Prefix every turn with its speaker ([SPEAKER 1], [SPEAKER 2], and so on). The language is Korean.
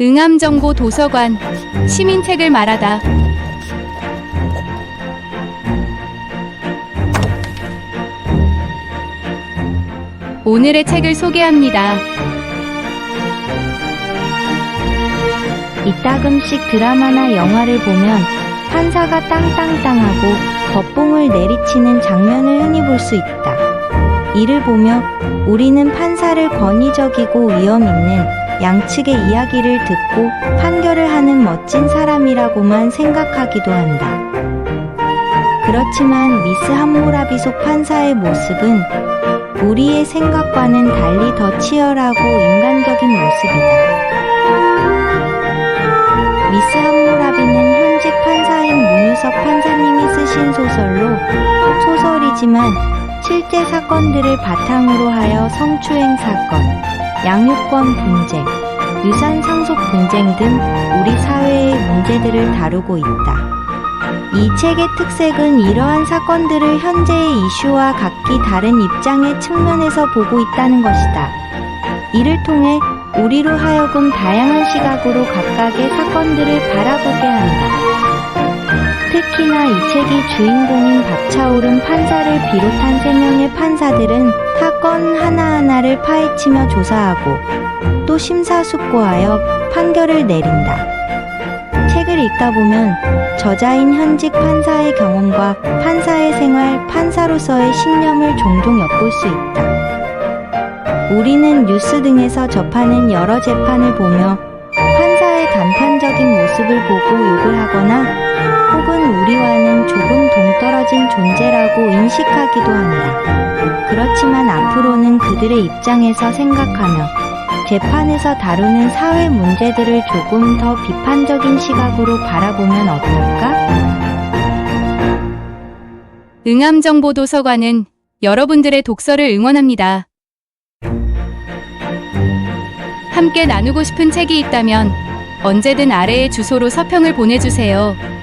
[SPEAKER 1] 응암정보 도서관 시민책을 말하다 오늘의 책을 소개합니다.
[SPEAKER 2] 이따금씩 드라마나 영화를 보면 판사가 땅땅땅하고 법봉을 내리치는 장면을 흔히 볼 수 있다. 이를 보며 우리는 판사를 권위적이고 위험 있는 양측의 이야기를 듣고 판결을 하는 멋진 사람이라고만 생각하기도 한다. 그렇지만 미스 함무라비 속 판사의 모습은 우리의 생각과는 달리 더 치열하고 인간적인 모습이다. 미스 함무라비는 현직 판사인 문유석 판사님이 쓰신 소설로 소설이지만 실제 사건들을 바탕으로 하여 성추행 사건, 양육권 분쟁, 유산 상속 분쟁 등 우리 사회의 문제들을 다루고 있다. 이 책의 특색은 이러한 사건들을 현재의 이슈와 각기 다른 입장의 측면에서 보고 있다는 것이다. 이를 통해 우리로 하여금 다양한 시각으로 각각의 사건들을 바라보게 한다. 특히나 이 책이 주인공인 박차오른 판사를 비롯한 세 명의 판사들은 사건 하나하나를 파헤치며 조사하고 또 심사숙고하여 판결을 내린다. 책을 읽다 보면 저자인 현직 판사의 경험과 판사의 생활, 판사로서의 신념을 종종 엿볼 수 있다. 우리는 뉴스 등에서 접하는 여러 재판을 보며 판사의 단편적인 모습을 보고 욕을 하거나 혹은 존재라고 인식하기도 한다. 그렇지만 앞으로는 그들의 입장에서 생각하며 재판에서 다루는 사회 문제들을 조금 더 비판적인 시각으로 바라보면 어떨까?
[SPEAKER 1] 응암정보 도서관은 여러분들의 독서를 응원합니다. 함께 나누고 싶은 책이 있다면 언제든 아래의 주소로 서평을 보내주세요.